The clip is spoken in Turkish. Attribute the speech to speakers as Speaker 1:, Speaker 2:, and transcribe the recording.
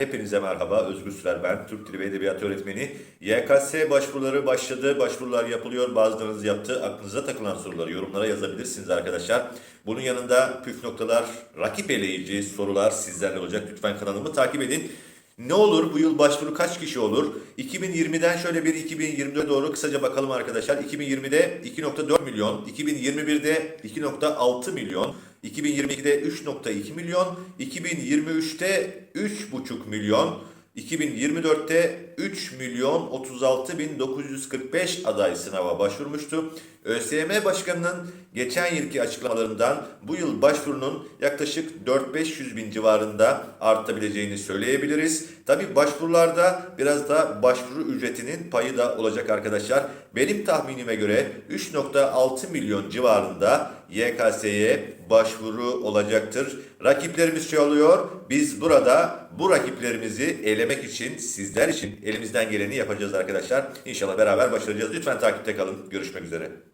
Speaker 1: Hepinize merhaba. Özgür Sürer ben. Türk Dili ve Edebiyatı öğretmeni. YKS başvuruları başladı. Başvurular yapılıyor. Bazılarınız yaptı. Aklınıza takılan soruları yorumlara yazabilirsiniz arkadaşlar. Bunun yanında püf noktalar, rakip eleyici sorular sizlerle olacak. Lütfen kanalımı takip edin. Ne olur bu yıl başvuru kaç kişi olur? 2020'den şöyle bir 2024'e doğru kısaca bakalım arkadaşlar. 2020'de 2.4 milyon, 2021'de 2.6 milyon, 2022'de 3.2 milyon, 2023'te 3.5 milyon, 2024'te 3 milyon 36 bin 945 aday sınava başvurmuştu. ÖSYM Başkanı'nın geçen yılki açıklamalarından bu yıl başvurunun yaklaşık 4-500 bin civarında artabileceğini söyleyebiliriz. Tabi başvurularda biraz da başvuru ücretinin payı da olacak arkadaşlar. Benim tahminime göre 3.6 milyon civarında YKS'ye başvuru olacaktır. Rakiplerimiz çoğalıyor. Biz burada bu rakiplerimizi elemek için, sizler için elimizden geleni yapacağız arkadaşlar. İnşallah beraber başaracağız. Lütfen takipte kalın. Görüşmek üzere.